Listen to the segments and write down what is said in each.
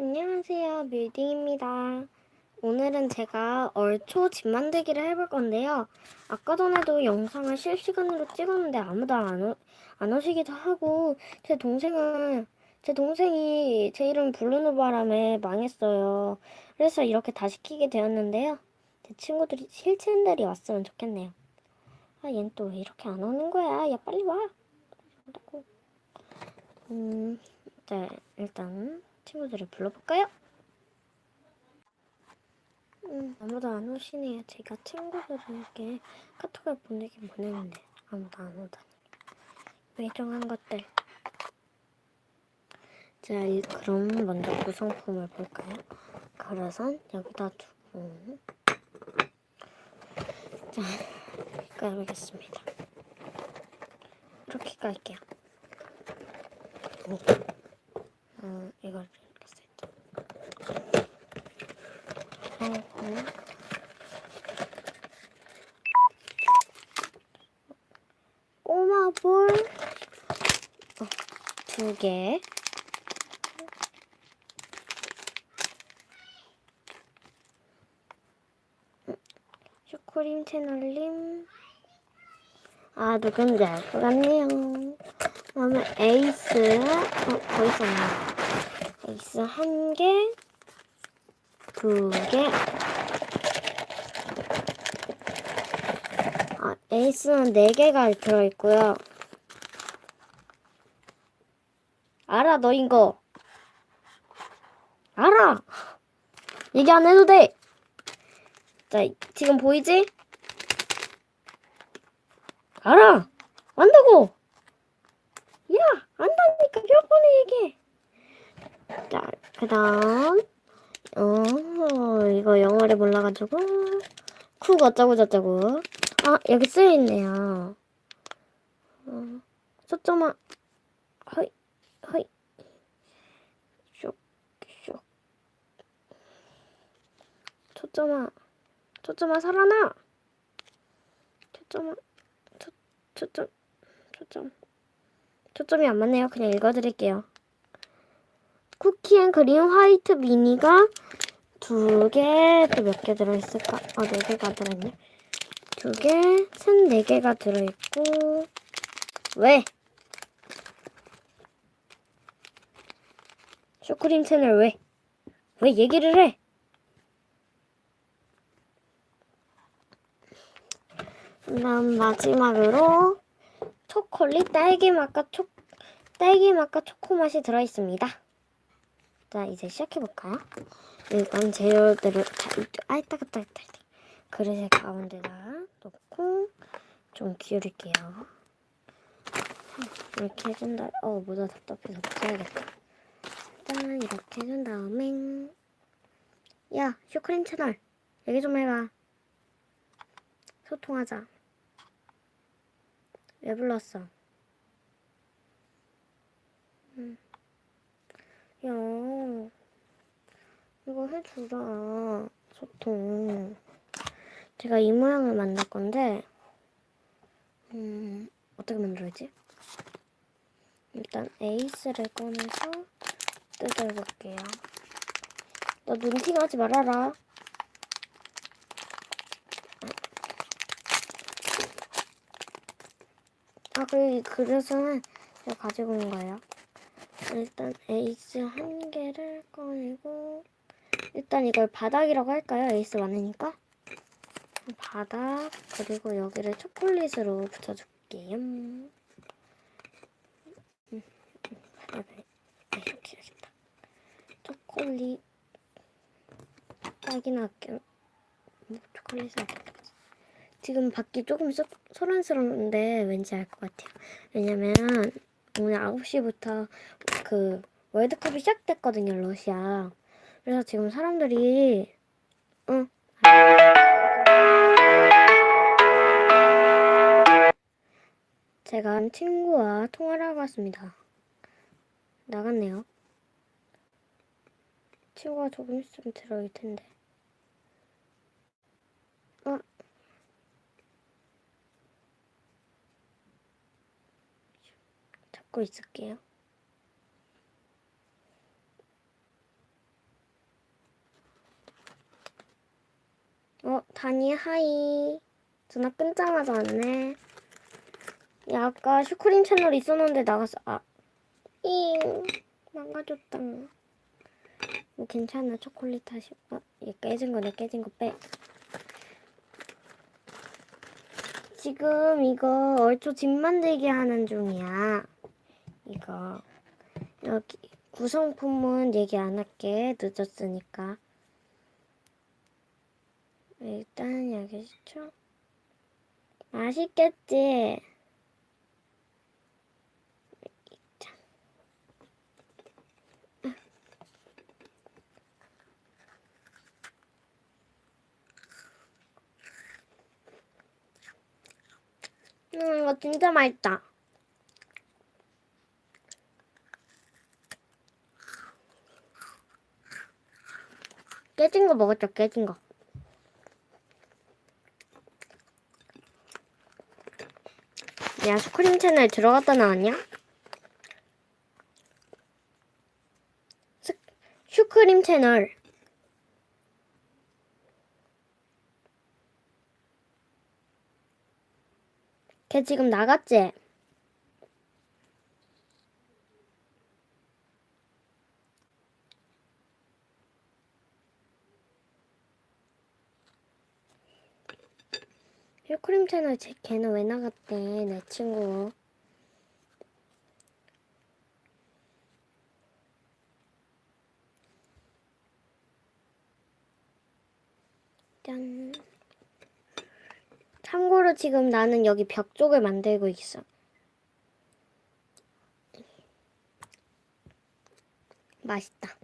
안녕하세요, 밀딩입니다. 오늘은 제가 얼초 집 만들기를 해볼 건데요. 아까 전에도 영상을 실시간으로 찍었는데 아무도 안, 오, 안 오시기도 하고 제 동생은 제 동생이 제 이름 부르는 바람에 망했어요. 그래서 이렇게 다시 키게 되었는데요. 제 친구들이 실친들이 왔으면 좋겠네요. 아, 얜 또 왜 이렇게 안 오는 거야? 야, 빨리 와. 음, 네, 일단 친구들을 불러볼까요? 음, 아무도 안 오시네요. 제가 친구들에게 카톡을 보내긴 보냈는데 아무도 안 오다니. 매정한 것들. 자, 이- 그럼 먼저 구성품을 볼까요? 그래서 여기다 두고 자, 깔겠습니다. 이렇게 깔게요. 네. 어, 이걸 이렇게 세트. 하고 꼬마볼 어, 두 개. 슈크림 채널님 아 누군지 알 것 같네요. 그다음에 에이스 어 거기 있었네. 에이스 한 개, 두 개. 아 에이스는 네 개가 들어 있고요. 알아 너인 거. 알아. 얘기 안 해도 돼. 자 지금 보이지? 알아. 안다고. 야, 안다니까 몇 번을 얘기해. 자, 그다음 어 이거 영어를 몰라가지고 쿡 어쩌고 저쩌고. 아 여기 쓰여 있네요. 어, 초점아, 허이, 허이, 쇽, 쇽. 초점아, 초점아 살아나. 초점아, 초, 초점, 초점. 초점이 안 맞네요. 그냥 읽어드릴게요. 쿠키 앤 크림 화이트 미니가 두 개, 또 몇 개 들어있을까? 어, 네 개가 들어있네. 두 개, 셋, 네 개가 들어있고, 왜? 슈크림 채널 왜? 왜 얘기를 해? 그 다음 마지막으로 초콜릿 딸기 맛과 초 딸기 맛과 초코 맛이 들어 있습니다. 자 이제 시작해 볼까요? 일단 재료들을 자, 아이 따가 따가 따가 그릇의 가운데다 놓고 좀 기울일게요. 이렇게 해준 다음 어 모자 답답해서 붙여야겠다. 일단 이렇게 해준 다음에 야 슈크림 채널 얘기 좀 해봐. 소통하자. 왜 불렀어? 음. 야, 이거 해주라. 소통. 제가 이 모양을 만들 건데, 음, 어떻게 만들어야지? 일단 에이스를 꺼내서 뜯어볼게요. 너 눈팅 하지 말아라. 아, 그, 그래서는 제가 가지고 온 거예요. 일단 에이스 한 개를 꺼내고, 일단 이걸 바닥이라고 할까요? 에이스 많으니까. 바닥, 그리고 여기를 초콜릿으로 붙여줄게요. 음, 음, 바닥을 이렇게 해야겠다. 초콜릿. 딸기나 할게요. 뭐, 초콜릿을. 지금 밖이 조금 소, 소란스러운데 왠지 알 것 같아요. 왜냐면 오늘 9시부터 그 월드컵이 시작됐거든요, 러시아. 그래서 지금 사람들이 응. 제가 친구와 통화를 하고 왔습니다. 나갔네요. 친구가 조금 있으면 들어올 텐데. 어? 잡고 있을게요. 어, 다니 하이. 전화 끊자마자 왔네. 야, 아까 슈크림 채널 있었는데 나갔어. 아, 잉. 망가졌다. 뭐 괜찮아. 초콜릿 다시. 어, 얘 깨진 거네. 깨진 거 빼. 지금 이거 얼초 집 만들기 하는 중이야. 이거. 여기 구성품은 얘기 안 할게. 늦었으니까. 일단 여기 시켜. 맛있겠지? 음, 이거 진짜 맛있다. 깨진 거 먹었죠, 깨진 거. 야, 슈크림 채널 들어갔다 나왔냐? 스, 슈크림 채널. 걔 지금 나갔지? 슈크림 채널 제 걔는 왜 나갔대? 내 친구. 짠. 참고로 지금 나는 여기 벽 쪽을 만들고 있어. 맛있다.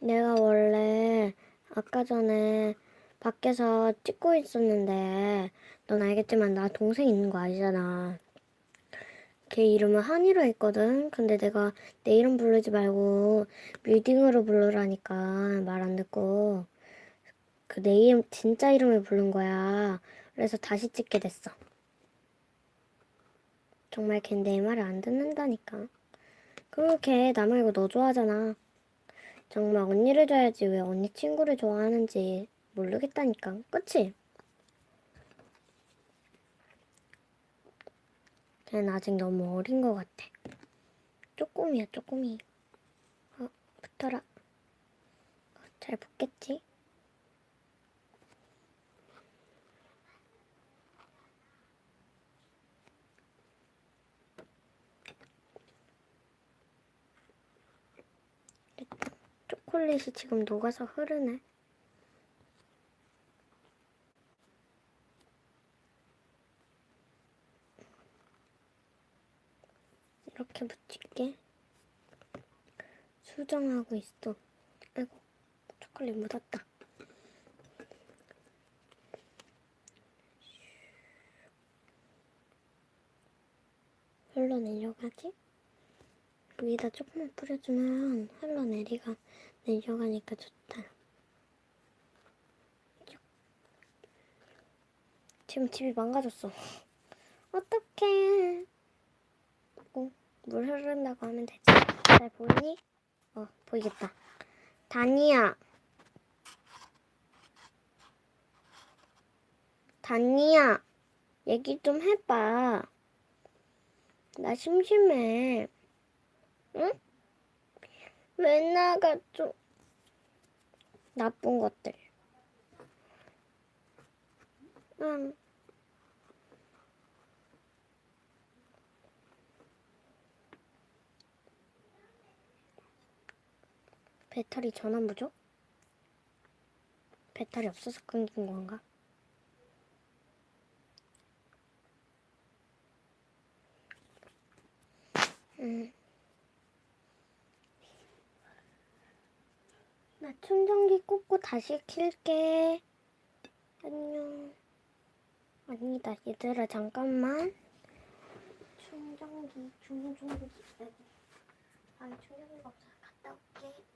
내가 원래 아까 전에 밖에서 찍고 있었는데 넌 알겠지만 나 동생 있는 거 알잖아. 걔 이름은 한이로 했거든. 근데 내가 내 이름 부르지 말고 뮤딩으로 부르라니까 말 안 듣고 그 내 이름 진짜 이름을 부른 거야. 그래서 다시 찍게 됐어. 정말 걘 내 말을 안 듣는다니까. 그리고 걔 나 말고 너 좋아하잖아. 정말 언니를 줘야지 왜 언니 친구를 좋아하는지 모르겠다니까. 그치? 걔는 아직 너무 어린 것 같아. 쪼꼬미야, 쪼꼬미. 어, 붙어라. 어, 잘 붙겠지? 초콜릿이 지금 녹아서 흐르네. 이렇게 붙일게. 수정하고 있어. 아이고, 초콜릿 묻었다. 흘러 내려가지? 위에다 조금만 뿌려주면 흘러 내리가 내려가니까 좋다. 지금 집이 망가졌어. 어떡해. 어, 물 흐른다고 하면 되지. 잘 보이니? 어, 보이겠다. 다니야. 다니야. 얘기 좀 해봐. 나 심심해. 응? 왜 나가죠? 나쁜 것들. 응. 배터리 전원 부족? 배터리 없어서 끊긴 건가? 음. 나 충전기 꽂고 다시 킬게. 안녕. 아니다, 얘들아, 잠깐만. 충전기, 충전기. 아, 충전기가 없어. 갔다 올게.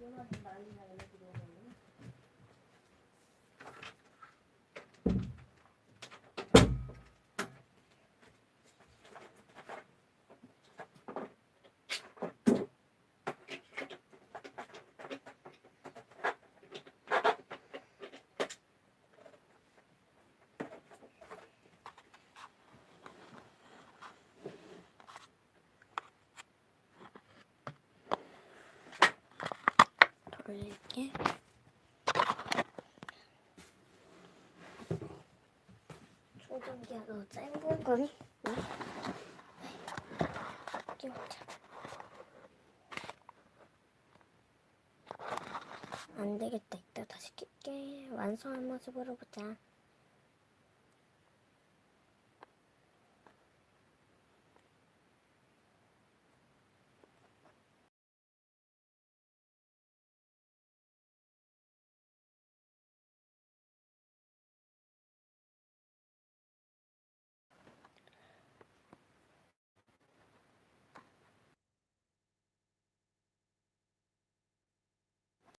Yo no soy. 돌릴게. 조종기가 너 짧은 거니? 응? 안 되겠다. 이따 다시 낄게. 완성한 모습으로 보자.